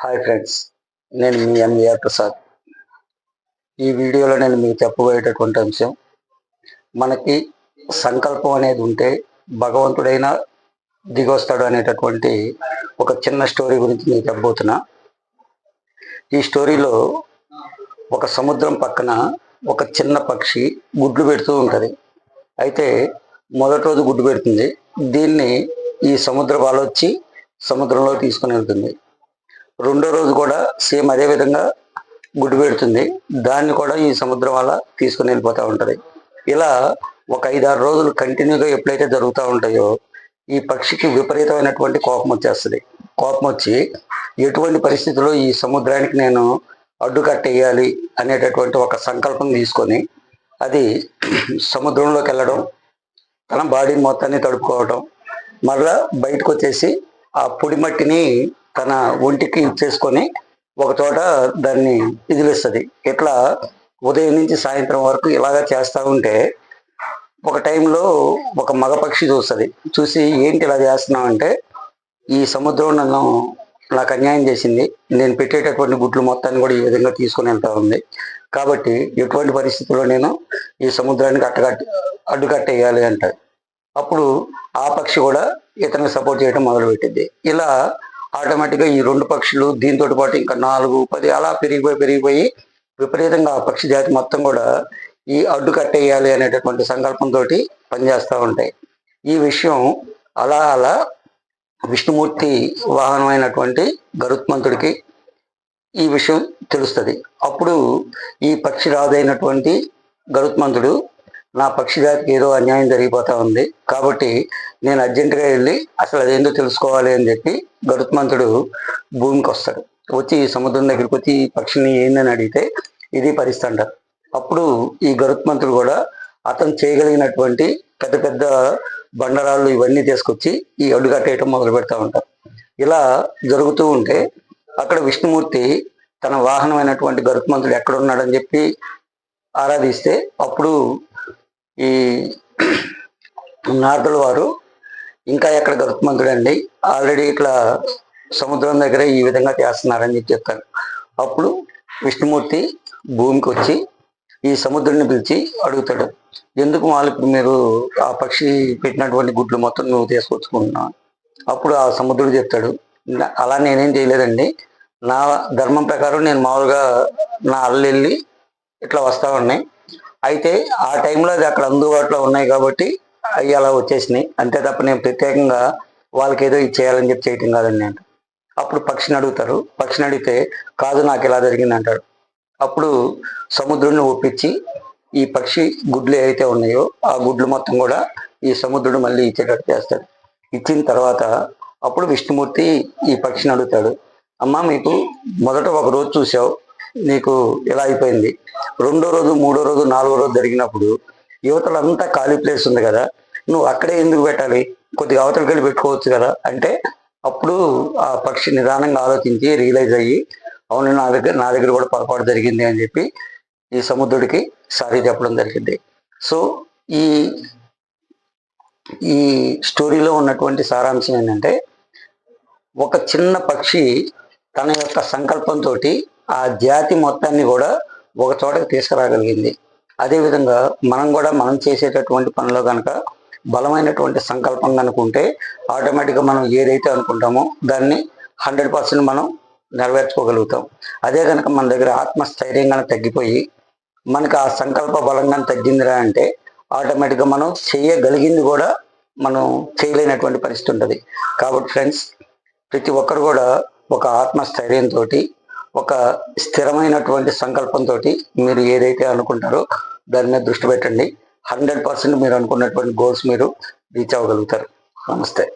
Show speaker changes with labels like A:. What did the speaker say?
A: Hi friends నేను మీ MVR Prasad ఈ వీడియోలో నేను మీకు చెప్పబోయేటటువంటి అంశం మనకి సంకల్పం అనేది ఉంటే భగవంతుడైనా దిగొస్తాడు అనేటటువంటి ఒక చిన్న స్టోరీ గురించి నేను చెప్పబోతున్నా. ఈ స్టోరీలో ఒక సముద్రం పక్కన ఒక చిన్న పక్షి గుడ్లు పెడుతూ ఉంటుంది. అయితే మొదటి రోజు గుడ్డు పెడుతుంది. దీన్ని ఈ సముద్ర వచ్చి సముద్రంలో తీసుకుని వెళ్తుంది. రెండో రోజు కూడా సేమ్ అదే విధంగా గుడ్డు పెడుతుంది. దాన్ని కూడా ఈ సముద్రం వల్ల తీసుకుని వెళ్ళిపోతూ ఉంటుంది. ఇలా ఒక ఐదారు రోజులు కంటిన్యూగా ఎప్పుడైతే జరుగుతూ ఉంటాయో ఈ పక్షికి విపరీతమైనటువంటి కోపం వచ్చేస్తుంది. కోపం వచ్చి ఎటువంటి పరిస్థితుల్లో ఈ సముద్రానికి నేను అడ్డుకట్టేయాలి అనేటటువంటి ఒక సంకల్పం తీసుకొని అది సముద్రంలోకి వెళ్ళడం తన బాడీ మొత్తాన్ని తడుపుకోవడం మళ్ళా బయటకు వచ్చేసి ఆ పొడి మట్టిని తన ఒంటికి ఇచ్చేసుకొని ఒక చోట దాన్ని ఇదిలిస్తుంది. ఇట్లా ఉదయం నుంచి సాయంత్రం వరకు ఇలాగా చేస్తూ ఉంటే ఒక టైంలో ఒక మగపక్షి చూస్తుంది. చూసి ఏంటి ఇలా చేస్తున్నావు అంటే ఈ సముద్రం నన్ను నాకు అన్యాయం చేసింది. నేను పెట్టేటటువంటి గుడ్లు మొత్తాన్ని కూడా ఈ విధంగా తీసుకుని వెళ్తా ఉంది. కాబట్టి ఎటువంటి పరిస్థితుల్లో నేను ఈ సముద్రానికి అట్టగట్టి అడ్డుకట్టేయాలి అంట అప్పుడు ఆ పక్షి కూడా ఇతనికి సపోర్ట్ చేయడం మొదలుపెట్టింది. ఇలా ఆటోమేటిక్గా ఈ రెండు పక్షులు దీంతో పాటు ఇంకా నాలుగు పది అలా పెరిగిపోయి పెరిగిపోయి విపరీతంగా ఆ పక్షి జాతి మొత్తం కూడా ఈ అడ్డు కట్టేయాలి అనేటటువంటి సంకల్పంతో పనిచేస్తూ ఉంటాయి. ఈ విషయం అలా అలా విష్ణుమూర్తి వాహనమైనటువంటి గరుత్మంతుడికి ఈ విషయం తెలుస్తుంది. అప్పుడు ఈ పక్షి రాదైనటువంటి గరుత్మంతుడు నా పక్షి జాతికి ఏదో అన్యాయం జరిగిపోతా ఉంది. కాబట్టి నేను అర్జెంటుగా వెళ్ళి అసలు అదేందో తెలుసుకోవాలి అని చెప్పి గరుత్మంతుడు భూమికి వస్తాడు. వచ్చి సముద్రం దగ్గరికి వచ్చి ఈ పక్షిని ఏందని అడిగితే ఇది పరిస్థితి అంటారు అప్పుడు ఈ గరుత్మంతుడు కూడా అతను చేయగలిగినటువంటి పెద్ద పెద్ద బండరాళ్ళు ఇవన్నీ తీసుకొచ్చి ఈ అడ్డు కట్టేయటం మొదలు పెడతా ఉంటారు. ఇలా జరుగుతూ ఉంటే అక్కడ విష్ణుమూర్తి తన వాహనమైనటువంటి గరుత్మంతుడు ఎక్కడ ఉన్నాడని చెప్పి ఆరాధిస్తే అప్పుడు ఈ నారదుల వారు ఇంకా ఎక్కడ గరుత్మంతుడండి. ఆల్రెడీ ఇట్లా సముద్రం దగ్గర ఈ విధంగా చేస్తున్నారని చెప్పి చెప్పారు. అప్పుడు విష్ణుమూర్తి భూమికి వచ్చి ఈ సముద్రాన్ని పిలిచి అడుగుతాడు. ఎందుకు వాళ్ళకి మీరు ఆ పక్షి పెట్టినటువంటి గుడ్లు మొత్తం నువ్వు తీసుకొచ్చుకుంటున్నా అప్పుడు ఆ సముద్రుడు చెప్తాడు అలా నేనేం చేయలేదండి. నా ధర్మం ప్రకారం నేను మామూలుగా నా అల్లెళ్ళి ఇట్లా వస్తా ఉన్నాయి. అయితే ఆ టైంలో అది అక్కడ అందుబాటులో ఉన్నాయి కాబట్టి అవి అలా వచ్చేసినాయి. అంతే తప్ప నేను ప్రత్యేకంగా వాళ్ళకి ఏదో ఇది చేయాలని చెప్పి చేయటం కాదండి నేను. అప్పుడు పక్షిని అడుగుతారు. పక్షిని అడిగితే కాదు నాకు ఇలా జరిగింది అంటాడు అప్పుడు సముద్రుడిని ఒప్పించి ఈ పక్షి గుడ్లు ఏవైతే ఉన్నాయో ఆ గుడ్లు మొత్తం కూడా ఈ సముద్రుడు మళ్ళీ ఇచ్చేటట్టు చేస్తాడు. ఇచ్చిన తర్వాత అప్పుడు విష్ణుమూర్తి ఈ పక్షిని అడుగుతాడు. అమ్మ మీకు మొదట ఒక రోజు చూసావు నీకు ఇలా అయిపోయింది. రెండో రోజు మూడో రోజు నాలుగో రోజు జరిగినప్పుడు యువతలంతా ఖాళీ ప్లేస్ ఉంది కదా నువ్వు అక్కడే ఎందుకు పెట్టాలి? కొద్దిగా అవతలకి వెళ్ళి పెట్టుకోవచ్చు కదా? అంటే అప్పుడు ఆ పక్షి నిదానంగా ఆలోచించి రియలైజ్ అయ్యి అవును నా దగ్గర నా దగ్గర కూడా పొరపాటు జరిగింది అని చెప్పి ఈ సముద్రుడికి సారీ చెప్పడం జరిగింది. సో ఈ ఈ స్టోరీలో ఉన్నటువంటి సారాంశం ఏంటంటే ఒక చిన్న పక్షి తన యొక్క సంకల్పంతో ఆ జాతి మొత్తాన్ని కూడా ఒక చోటకి తీసుకురాగలిగింది. అదేవిధంగా మనం కూడా మనం చేసేటటువంటి పనిలో కనుక బలమైనటువంటి సంకల్పం కనుకుంటే ఆటోమేటిక్గా మనం ఏదైతే అనుకుంటామో దాన్ని హండ్రెడ్ పర్సెంట్ మనం నెరవేర్చుకోగలుగుతాం. అదే కనుక మన దగ్గర ఆత్మస్థైర్యం కనుక తగ్గిపోయి మనకు ఆ సంకల్ప బలంగా తగ్గిందిరా అంటే ఆటోమేటిక్గా మనం చేయగలిగింది కూడా మనం చేయలేనటువంటి పరిస్థితి ఉంటుంది. కాబట్టి ఫ్రెండ్స్ ప్రతి ఒక్కరు కూడా ఒక ఆత్మస్థైర్యంతో ఒక స్థిరమైనటువంటి సంకల్పంతో మీరు ఏదైతే అనుకుంటారో దాని మీద దృష్టి పెట్టండి. హండ్రెడ్ పర్సెంట్ మీరు అనుకున్నటువంటి గోల్స్ మీరు రీచ్ అవ్వగలుగుతారు. నమస్తే.